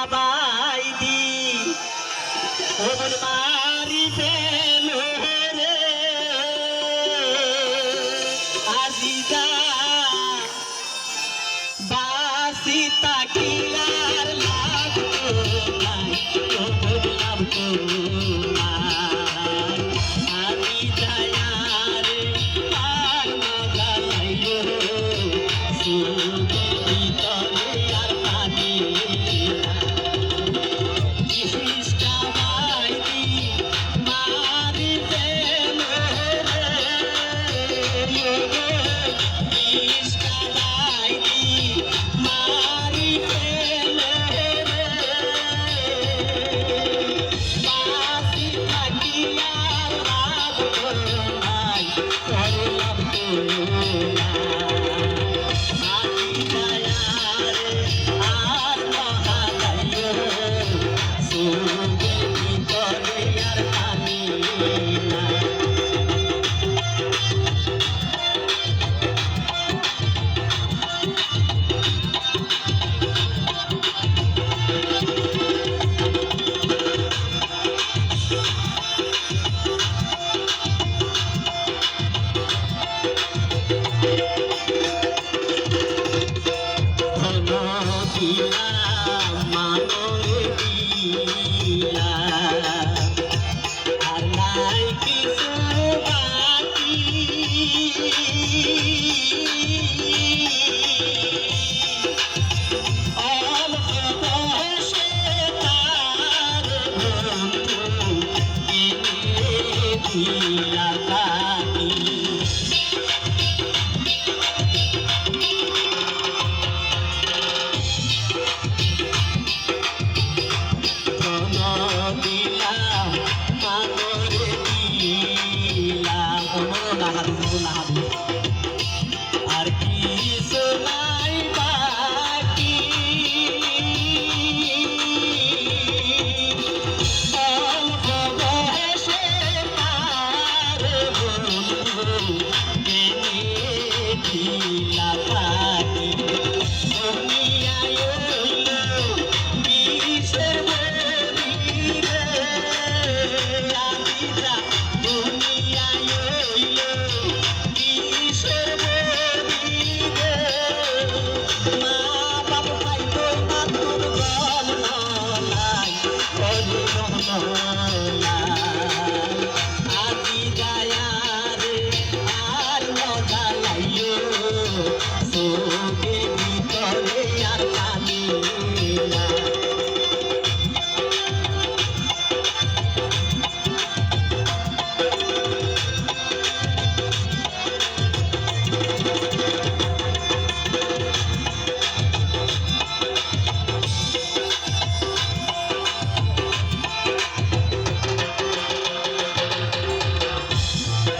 বাবাই দি। ওগুন বাড়ি ফেল রে আজিকা বাসি তাকিলার লাগো নাই ওগুন লাগো না